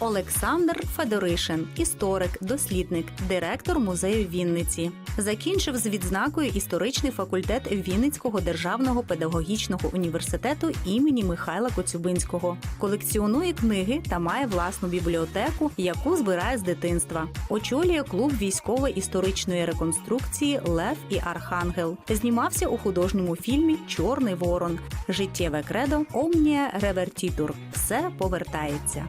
Олександр Федоришин, історик, дослідник, директор музею Вінниці. Закінчив з відзнакою історичний факультет Вінницького державного педагогічного університету імені Михайла Коцюбинського. Колекціонує книги та має власну бібліотеку, яку збирає з дитинства. Очолює клуб військової історичної реконструкції Лев і Архангел. Знімався у художньому фільмі Чорний ворон. Життєве кредо Омнія Ревертітур. Все повертається.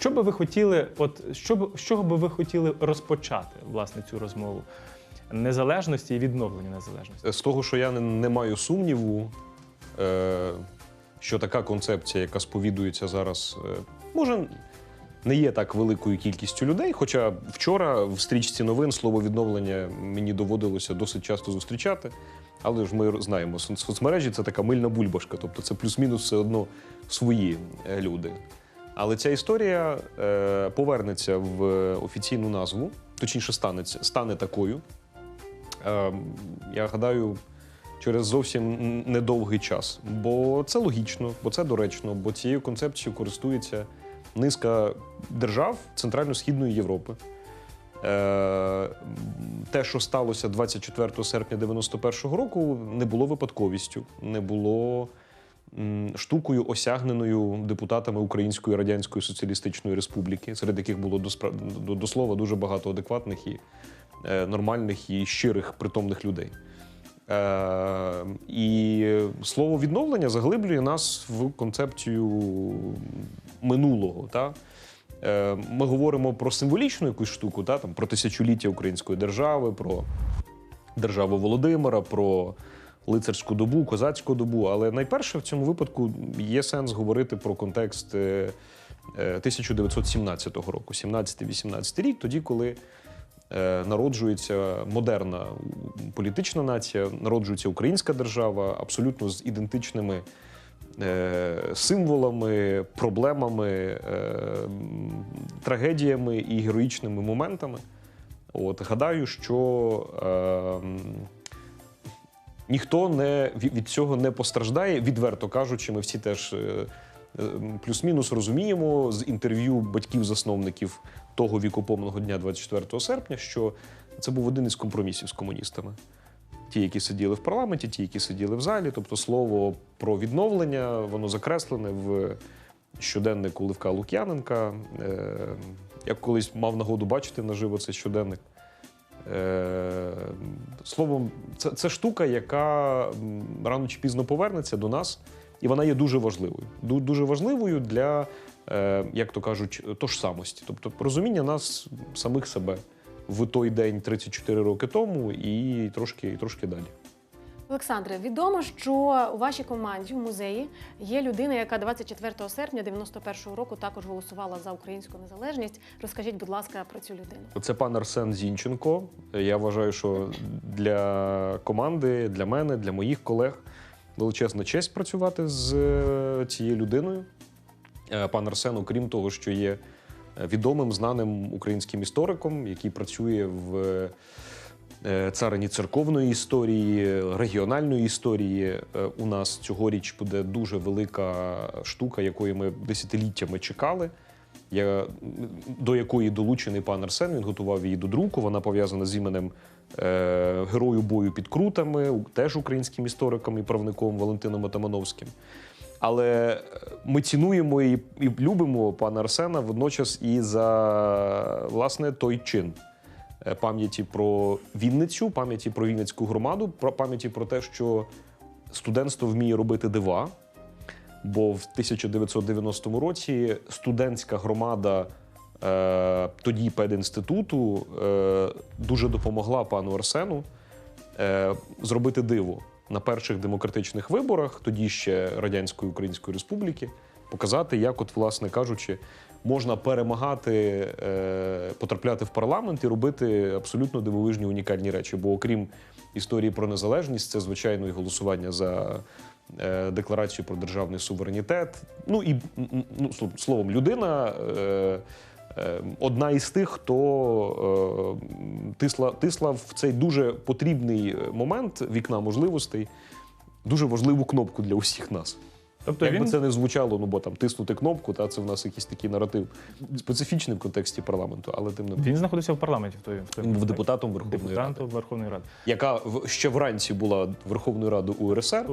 Що би ви хотіли, от що б, з чого би ви хотіли розпочати власне цю розмову? Незалежності і відновлення незалежності. З того, що я не, не маю сумніву, е, що така концепція, яка сповідується зараз, е, може не є так великою кількістю людей. Хоча вчора в стрічці новин слово відновлення мені доводилося досить часто зустрічати. Але ж ми знаємо, соц- соцмережі це така мильна бульбашка, тобто це плюс-мінус все одно свої е, люди. Але ця історія е, повернеться в офіційну назву, точніше, станеться, стане такою. Е, я гадаю, через зовсім недовгий час. Бо це логічно, бо це доречно, бо цією концепцією користується низка держав Центрально-Східної Європи. Е, Те, що сталося 24 серпня 91-го року, не було випадковістю, не було штукою, осягненою депутатами Української Радянської Соціалістичної Республіки, серед яких було до, до слова дуже багато адекватних і е, нормальних і щирих притомних людей. Е, і слово відновлення заглиблює нас в концепцію минулого. Та? Е, ми говоримо про символічну якусь штуку, та? Там, про тисячоліття української держави, про державу Володимира, про лицарську добу, козацьку добу. Але найперше в цьому випадку є сенс говорити про контекст е, е, 1917 року, 17-18 рік, тоді, коли е, народжується модерна політична нація, народжується українська держава абсолютно з ідентичними е, символами, проблемами, е, трагедіями і героїчними моментами. От, гадаю, що е, м, ніхто не, від цього не постраждає, відверто кажучи, ми всі теж. е, е, Плюс-мінус розуміємо з інтерв'ю батьків-засновників того вікопомного дня 24 серпня, що це був один із компромісів з комуністами. Ті, які сиділи в парламенті, ті, які сиділи в залі. Тобто слово про відновлення, воно закреслене в щоденнику Левка Лук'яненка. Е, Я колись мав нагоду бачити наживо цей щоденник. Е, Словом, це, це штука, яка рано чи пізно повернеться до нас, і вона є дуже важливою. Дуже важливою для, е, як то кажуть, тожсамості, тобто розуміння нас самих себе в той день 34 роки тому і трошки, і трошки далі. Олександре, відомо, що у вашій команді в музеї є людина, яка 24 серпня 91-го року також голосувала за українську незалежність. Розкажіть, будь ласка, про цю людину. Це пан Арсен Зінченко. Я вважаю, що для команди, для мене, для моїх колег величезна честь працювати з е, цією людиною. Е, Пан Арсен, окрім того, що є е, відомим, знаним українським істориком, який працює в царині церковної історії, регіональної історії. Е, У нас цьогоріч буде дуже велика штука, якої ми десятиліттями чекали. Я, до якої долучений пан Арсен, він готував її до друку. Вона пов'язана з іменем е, герою бою під Крутами, теж українським істориком і правником Валентином Атамановським. Але е, ми цінуємо і, і любимо пана Арсена водночас і за власне той чин е, пам'яті про Вінницю, пам'яті про Вінницьку громаду, пам'яті про те, що студентство вміє робити дива. Бо в 1990 році студентська громада е, тоді пединституту е, дуже допомогла пану Арсену е, зробити диво на перших демократичних виборах, тоді ще Радянської Української Республіки, показати, як, от, власне кажучи, можна перемагати, е, потрапляти в парламент і робити абсолютно дивовижні унікальні речі. Бо окрім історії про незалежність, це звичайно і голосування за е, декларацію про державний суверенітет. Ну і ну, словом, людина. Е, Одна із тих, хто тисла, тисла в цей дуже потрібний момент вікна можливостей, дуже важливу кнопку для усіх нас. Тобто Як він це не звучало, ну бо там тиснути кнопку, та це в нас якийсь такий наратив специфічний в контексті парламенту, але тим не він знаходився в парламенті в той в той був депутатом Верховної Ради, Верховної Ради. яка в- ще вранці була Верховною Радою УРСР,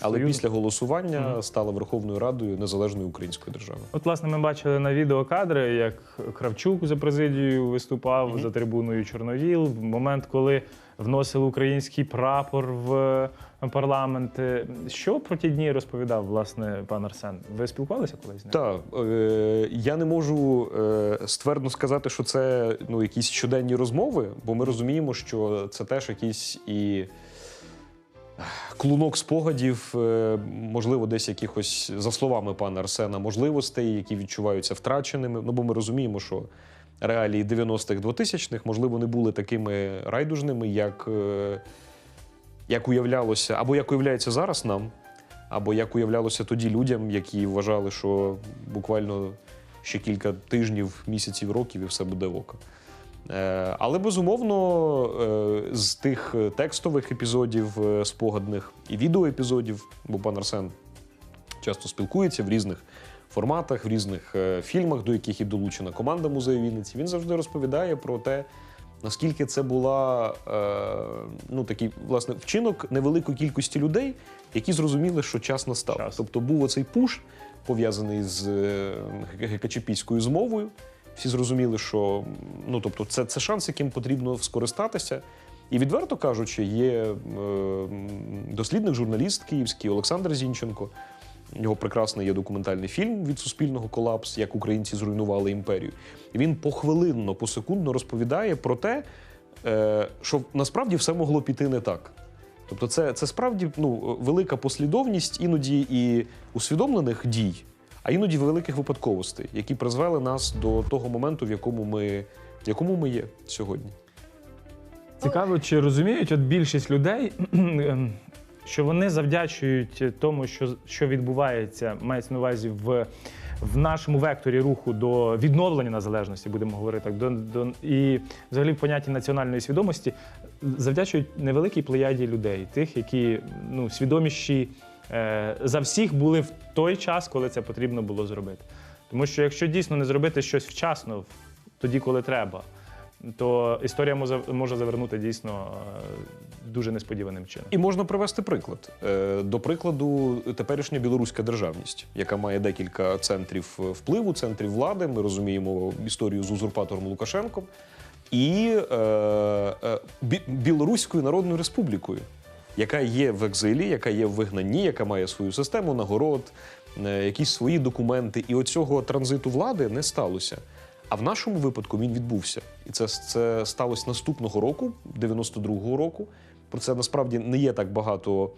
але Союз- після голосування Мгм. стала Верховною Радою Незалежної Української держави. От, власне, ми бачили на відео кадри, як Кравчук за президією виступав Мгм. за трибуною Чорновіл. В момент, коли вносили український прапор в парламент. Що про ті дні розповідав власне пан Арсен? Ви спілкувалися колись з ним? Так, е, я не можу е, ствердно сказати, що це ну, якісь щоденні розмови, бо ми розуміємо, що це теж якийсь і клунок спогадів, е, можливо, десь якихось, за словами пана Арсена, можливостей, які відчуваються втраченими. Ну, бо ми розуміємо, що реалії 90-х 2000-х, можливо, не були такими райдужними, як, е, як уявлялося, або як уявляється зараз нам. Або як уявлялося тоді людям, які вважали, що буквально ще кілька тижнів, місяців, років і все буде око. Е, Але безумовно, е, з тих текстових епізодів спогадних і відеоепізодів, бо пан Арсен часто спілкується в різних форматах, в різних е, фільмах, до яких і долучена команда музею Вінниці. Він завжди розповідає про те, наскільки це була е, ну, такий власне вчинок невеликої кількості людей, які зрозуміли, що час настав. Час. Тобто був оцей пуш, пов'язаний з е, гекачепійською змовою. Всі зрозуміли, що ну, тобто, це, це шанс, яким потрібно скористатися. І відверто кажучи, є е, дослідник, журналіст київський Олександр Зінченко. Його прекрасний є документальний фільм від суспільного колапс, як українці зруйнували імперію. І він похвилинно, посекундно розповідає про те, е, що насправді все могло піти не так. Тобто, це, це справді ну, велика послідовність іноді і усвідомлених дій, а іноді великих випадковостей, які призвели нас до того моменту, в якому ми, в якому ми є сьогодні. Цікаво, чи розуміють от більшість людей, що вони завдячують тому, що, що відбувається, мається на увазі в, в нашому векторі руху до відновлення незалежності, будемо говорити так, до, до, і взагалі в понятті національної свідомості, завдячують невеликій плеяді людей, тих, які ну, свідоміші е, за всіх були в той час, коли це потрібно було зробити. Тому що якщо дійсно не зробити щось вчасно, тоді, коли треба, то історія може, може завернути дійсно е, дуже несподіваним чином. І можна привести приклад. Е, До прикладу, теперішня білоруська державність, яка має декілька центрів впливу, центрів влади. Ми розуміємо історію з узурпатором Лукашенком і е, е, Білоруською Народною Республікою, яка є в екзилі, яка є в вигнанні, яка має свою систему нагород, е, якісь свої документи. І оцього транзиту влади не сталося. А в нашому випадку він відбувся. І це, це сталося наступного року, 92-го року. Про це насправді не є так багато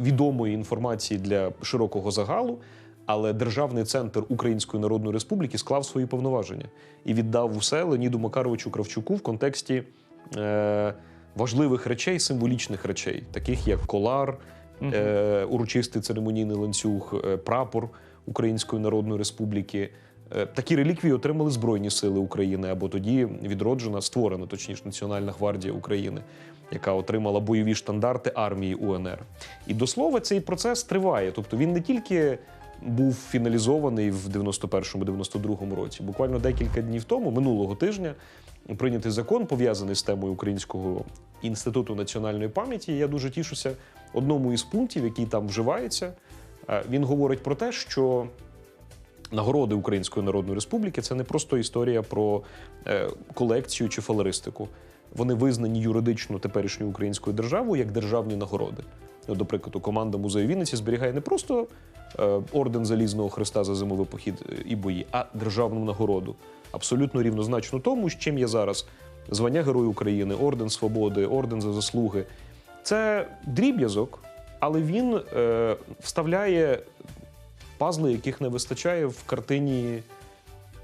відомої інформації для широкого загалу. Але Державний центр Української Народної Республіки склав свої повноваження і віддав усе Леоніду Макаровичу Кравчуку в контексті е, важливих речей, символічних речей, таких як колар, е, урочистий церемонійний ланцюг, е, прапор Української Народної Республіки. Е, Такі реліквії отримали Збройні Сили України або тоді відроджена, створена, точніше, Національна гвардія України, яка отримала бойові штандарти армії УНР. І до слова, цей процес триває. Тобто він не тільки був фіналізований в 91-92 році. Буквально декілька днів тому, минулого тижня, прийнятий закон, пов'язаний з темою Українського інституту національної пам'яті. Я дуже тішуся одному із пунктів, який там вживається. Е, Він говорить про те, що нагороди Української Народної Республіки це не просто історія про е, колекцію чи фалеристику. Вони визнані юридично теперішньою українською державою як державні нагороди. Ну, До команда музею Вінниці зберігає не просто е, орден Залізного Христа за зимовий похід е, і бої, а державну нагороду. Абсолютно рівнозначно тому, з чим є зараз звання Герою України, орден Свободи, орден за заслуги. Це дріб'язок, але він е, вставляє пазли, яких не вистачає в картині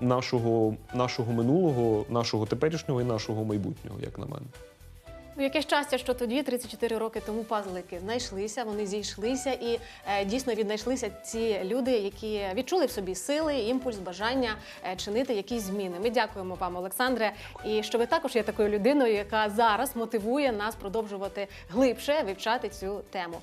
нашого, нашого минулого, нашого теперішнього і нашого майбутнього, як на мене. Ну, Яке щастя, що тоді, 34 роки тому, пазлики знайшлися, вони зійшлися, і е, дійсно віднайшлися ці люди, які відчули в собі сили, імпульс, бажання е, чинити якісь зміни. Ми дякуємо вам, Олександре, і що ви також є такою людиною, яка зараз мотивує нас продовжувати глибше вивчати цю тему.